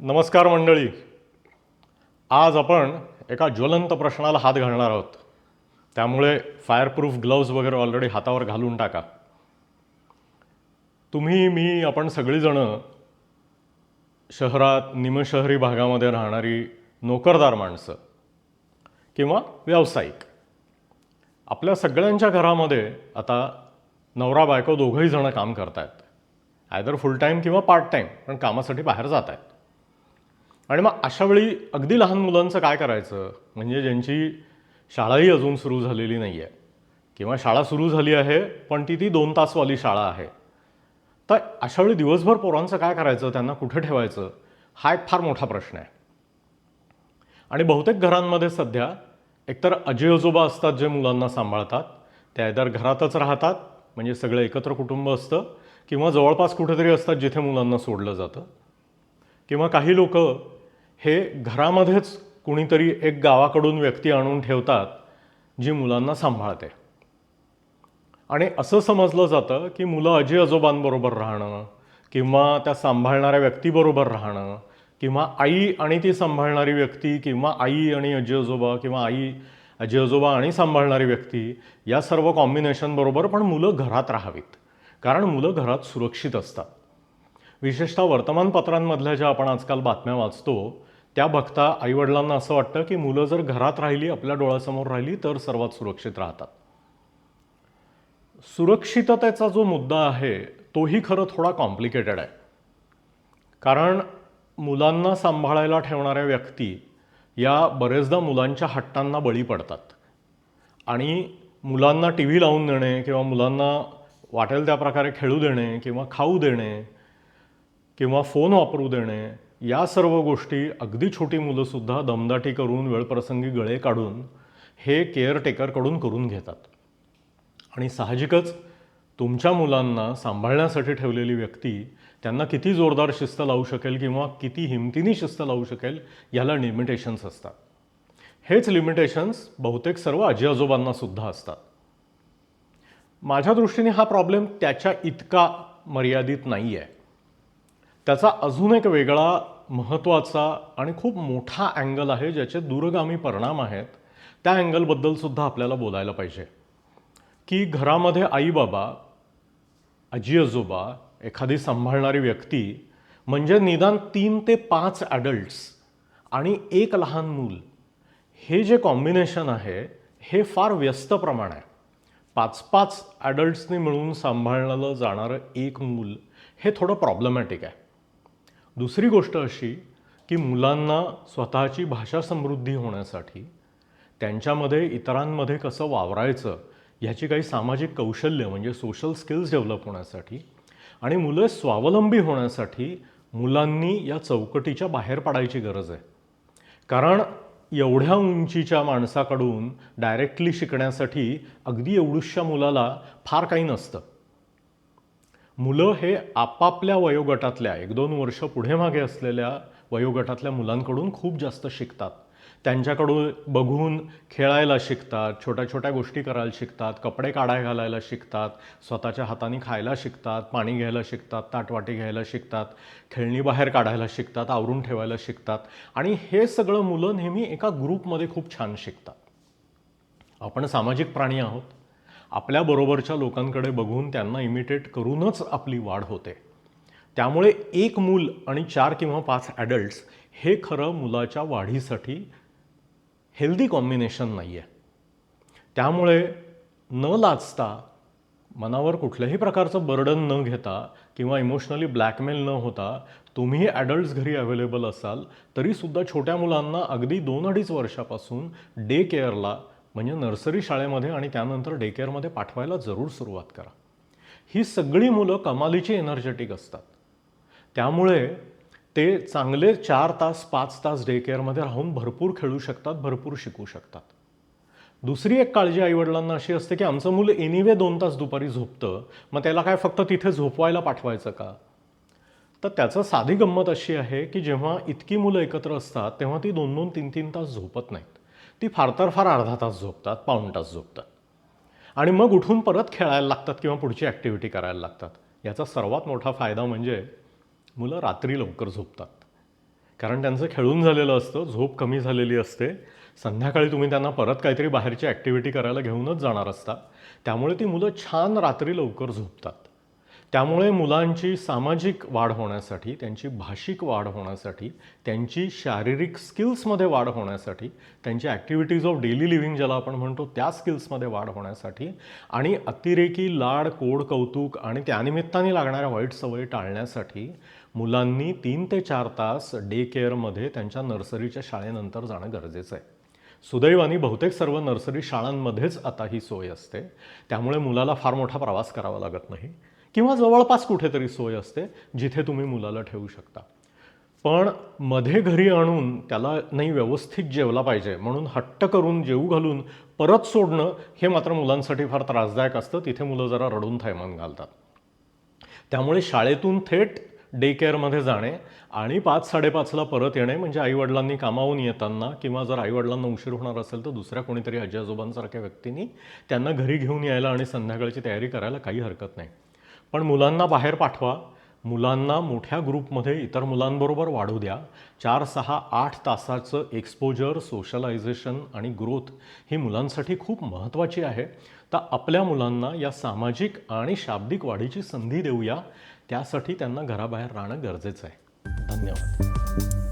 नमस्कार मंडळी. आज आपण एका ज्वलंत प्रश्नाला हात घालणार आहोत. त्यामुळे फायरप्रूफ ग्लव्ज वगैरे ऑलरेडी हातावर घालून टाका. तुम्ही मी आपण सगळीजणं शहरात निमशहरी भागामध्ये राहणारी नोकरदार माणसं किंवा व्यावसायिक. आपल्या सगळ्यांच्या घरामध्ये आता नवरा बायको दोघंही जणं काम करतायत. आयदर फुल टाईम किंवा पार्ट टाईम पण कामासाठी बाहेर जात आहेत आणि मग अशा वेळी अगदी लहान मुलांचं काय करायचं? म्हणजे ज्यांची शाळाही अजून सुरू झालेली नाही आहे किंवा शाळा सुरू झाली आहे पण ती ती दोन तासवाली शाळा आहे. तर अशा वेळी दिवसभर पोरांचं काय करायचं? त्यांना कुठे ठेवायचं? हा एक फार मोठा प्रश्न आहे. आणि बहुतेक घरांमध्ये सध्या एकतर आजी आजोबा असतात जे मुलांना सांभाळतात ते आयदर घरातच राहतात म्हणजे सगळं एकत्र कुटुंब असतं किंवा जवळपास कुठेतरी असतात जिथे मुलांना सोडलं जातं. किंवा काही लोक हे घरामध्येच कुणीतरी एक गावाकडून व्यक्ती आणून ठेवतात जी मुलांना सांभाळते. आणि असं समजलं जातं की मुलं आजी आजोबांबरोबर राहणं किंवा त्या सांभाळणाऱ्या व्यक्तीबरोबर राहणं किंवा आई आणि ती सांभाळणारी व्यक्ती किंवा आई आणि आजी आजोबा किंवा आई आजी आजोबा आणि सांभाळणारी व्यक्ती या सर्व कॉम्बिनेशनबरोबर पण मुलं घरात राहावीत. कारण मुलं घरात सुरक्षित असतात. विशेषतः वर्तमानपत्रांमधल्या ज्या आपण आजकाल बातम्या वाचतो त्या बघता आईवडिलांना असं वाटतं की मुलं जर घरात राहिली आपल्या डोळ्यासमोर राहिली तर सर्वात सुरक्षित राहतात. सुरक्षिततेचा जो मुद्दा आहे तोही खरं थोडा कॉम्प्लिकेटेड आहे. कारण मुलांना सांभाळायला ठेवणाऱ्या व्यक्ती या बरेचदा मुलांच्या हट्टांना बळी पडतात. आणि मुलांना टी व्ही लावून देणे किंवा मुलांना वाटेल त्या प्रकारे खेळू देणे किंवा खाऊ देणे किंवा फोन वापरू देणे या सर्व गोष्टी अगदी छोटी मुलंसुद्धा दमदाटी करून वेळप्रसंगी गळे काढून हे केअरटेकरकडून करून घेतात. आणि साहजिकच तुमच्या मुलांना सांभाळण्यासाठी ठेवलेली व्यक्ती त्यांना किती जोरदार शिस्त लावू शकेल किंवा किती हिमतीने शिस्त लावू शकेल याला लिमिटेशन्स असतात. हेच लिमिटेशन्स बहुतेक सर्व आजी आजोबांना सुद्धा असतात. माझ्या दृष्टीने हा प्रॉब्लेम त्याच्या इतका मर्यादित नाही आहे त्याचा अजून एक वेगळा महत्त्वाचा आणि खूप मोठा अँगल आहे ज्याचे दूरगामी परिणाम आहेत त्या अँगलबद्दलसुद्धा आपल्याला बोलायला पाहिजे. की घरामध्ये आई बाबा आजी आजोबा एखादी सांभाळणारी व्यक्ती म्हणजे निदान तीन ते पाच ॲडल्ट्स आणि एक लहान मूल हे जे कॉम्बिनेशन आहे हे फार व्यस्त प्रमाण आहे. पाच पाच ॲडल्ट्सनी मिळून सांभाळलं जाणारं एक मूल हे थोडं प्रॉब्लेमॅटिक आहे. दुसरी गोष्ट अशी की मुलांना स्वतःची भाषा समृद्धी होण्यासाठी त्यांच्यामध्ये इतरांमध्ये कसं वावरायचं ह्याची काही सामाजिक कौशल्य म्हणजे सोशल स्किल्स डेव्हलप होण्यासाठी आणि मुलं स्वावलंबी होण्यासाठी मुलांनी या चौकटीच्या बाहेर पडायची गरज आहे. कारण एवढ्या उंचीच्या माणसाकडून डायरेक्टली शिकण्यासाठी अगदी एवढूशा मुलाला फार काही नसतं. मुलं हे आपापल्या वयोगटातल्या एक दोन वर्ष पुढे मागे असलेल्या वयोगटातल्या मुलांकडून खूप जास्त शिकतात. त्यांच्याकडून बघून खेळायला शिकतात छोट्या छोट्या गोष्टी करायला शिकतात कपडे काढाय घालायला शिकतात स्वतःच्या हाताने खायला शिकतात पाणी घ्यायला शिकतात ताटवाटी घ्यायला शिकतात खेळणी बाहेर काढायला शिकतात आवरून ठेवायला शिकतात आणि हे सगळं मुलं नेहमी एका ग्रुपमध्ये खूप छान शिकतात. आपण सामाजिक प्राणी आहोत. आपल्याबरोबरच्या लोकांकडे बघून त्यांना इमिटेट करूनच आपली वाढ होते. त्यामुळे एक मूल आणि चार किंवा पाच ॲडल्ट्स हे खरं मुलाच्या वाढीसाठी हेल्दी कॉम्बिनेशन नाही आहे त्यामुळे न लाचता मनावर कुठल्याही प्रकारचं बर्डन न घेता किंवा इमोशनली ब्लॅकमेल न होता तुम्ही ॲडल्ट्स घरी अवेलेबल असाल तरीसुद्धा छोट्या मुलांना अगदी दोन अडीच वर्षापासून डे केअरला म्हणजे नर्सरी शाळेमध्ये आणि त्यानंतर डे केअरमध्ये पाठवायला जरूर सुरुवात करा. ही सगळी मुलं कमालीची एनर्जेटिक असतात. त्यामुळे ते चांगले चार तास पाच तास डे केअरमध्ये राहून भरपूर खेळू शकतात भरपूर शिकू शकतात. दुसरी एक काळजी आईवडिलांना अशी असते की आमचं मुलं एनिवे दोन तास दुपारी झोपतं मग त्याला काय फक्त तिथे झोपवायला पाठवायचं का? तर त्याचं साधी गंमत अशी आहे की जेव्हा इतकी मुलं एकत्र असतात तेव्हा ती दोन दोन तीन तीन तास झोपत नाहीत. ती फार तर फार अर्धा तास झोपतात पाऊण तास झोपतात. आणि मग उठून परत खेळायला लागतात किंवा पुढची ॲक्टिव्हिटी करायला लागतात. याचा सर्वात मोठा फायदा म्हणजे मुलं रात्री लवकर झोपतात. कारण त्यांचं खेळून झालेलं असतं झोप कमी झालेली असते. संध्याकाळी तुम्ही त्यांना परत काहीतरी बाहेरची ॲक्टिव्हिटी करायला घेऊनच जाणार असता. त्यामुळे ती मुलं छान रात्री लवकर झोपतात. त्यामुळे मुलांची सामाजिक वाढ होण्यासाठी त्यांची भाषिक वाढ होण्यासाठी त्यांची शारीरिक स्किल्समध्ये वाढ होण्यासाठी त्यांची ॲक्टिव्हिटीज ऑफ डेली लिव्हिंग ज्याला आपण म्हणतो त्या स्किल्समध्ये वाढ होण्यासाठी आणि अतिरेकी लाड कोड कौतुक आणि त्यानिमित्ताने लागणाऱ्या वाईट सवयी टाळण्यासाठी मुलांनी तीन ते चार तास डे केअरमध्ये त्यांच्या नर्सरीच्या शाळेनंतर जाणं गरजेचं आहे. सुदैवाने बहुतेक सर्व नर्सरी शाळांमध्येच आता ही सोय असते. त्यामुळे मुलाला फार मोठा प्रवास करावा लागत नाही. किंवा जवळपास कुठेतरी सोय असते जिथे तुम्ही मुलाला ठेवू शकता. पण मध्ये घरी आणून त्याला नाही व्यवस्थित जेवला पाहिजे म्हणून हट्ट करून जेवू घालून परत सोडणं हे मात्र मुलांसाठी फार त्रासदायक असतं. तिथे मुलं जरा रडून थैमान घालतात. त्यामुळे शाळेतून थेट डे केअरमध्ये जाणे आणि पाच साडेपाचला परत येणे म्हणजे आईवडिलांनी कामावून येताना किंवा जर आईवडिलांना उशीर होणार असेल तर दुसऱ्या कोणीतरी आजी आजोबांसारख्या व्यक्तींनी त्यांना घरी घेऊन यायला आणि संध्याकाळची तयारी करायला काही हरकत नाही. पण मुलांना बाहेर पाठवा. मुलांना मोठ्या ग्रुपमध्ये इतर मुलांबरोबर वाढू द्या. चार सहा आठ तासाचं एक्सपोजर सोशलायझेशन आणि ग्रोथ ही मुलांसाठी खूप महत्त्वाची आहे. तर आपल्या मुलांना या सामाजिक आणि शाब्दिक वाढीची संधी देऊया. त्यासाठी त्यांना घराबाहेर राहणं गरजेचं आहे. धन्यवाद.